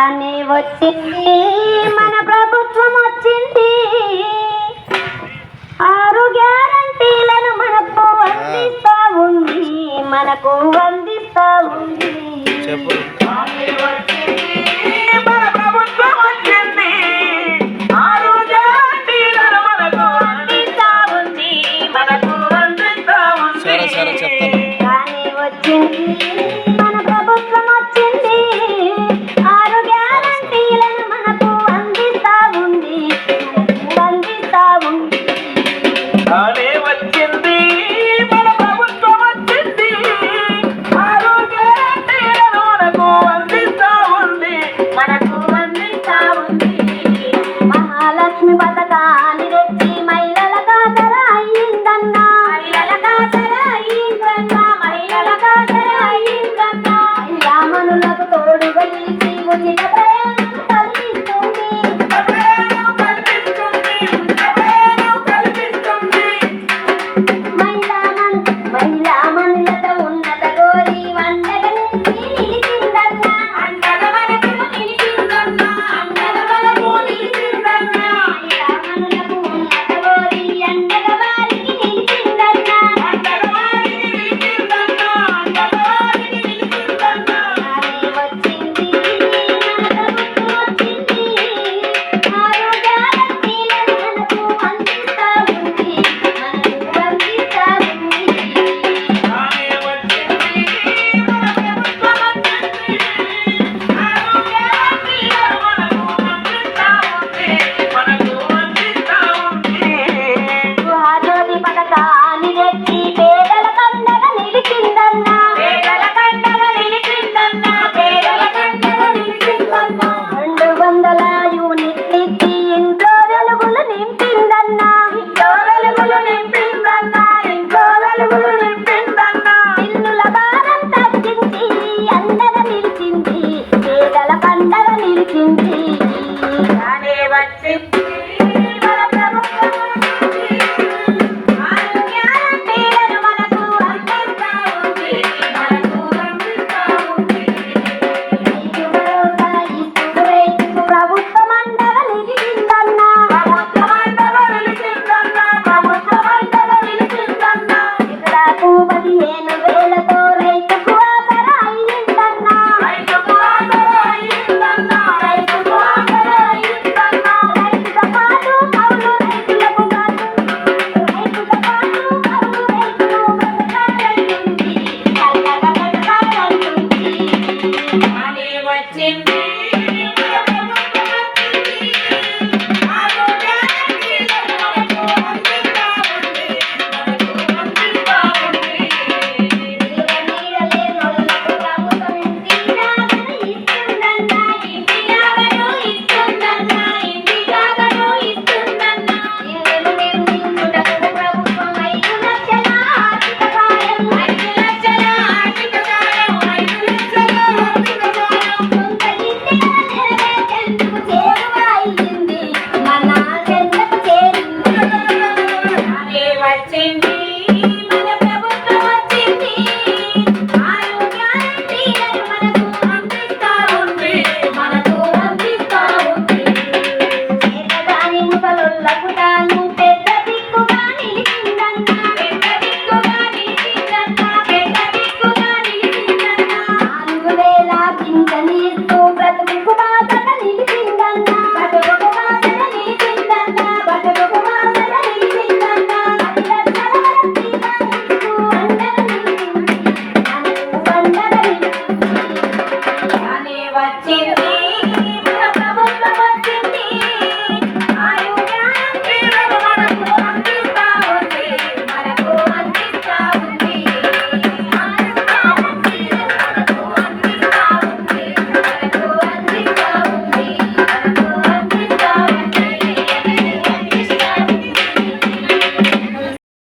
అని వచ్చింది మన ప్రభుత్వం వచ్చింది. ఆరు గ్యారంటీలను మనకు అందిస్తా ఉంది మనకు అందిస్తా ఉంది. చెప్తాను. కానీ వచ్చింది அணிலச்சி வேத watching.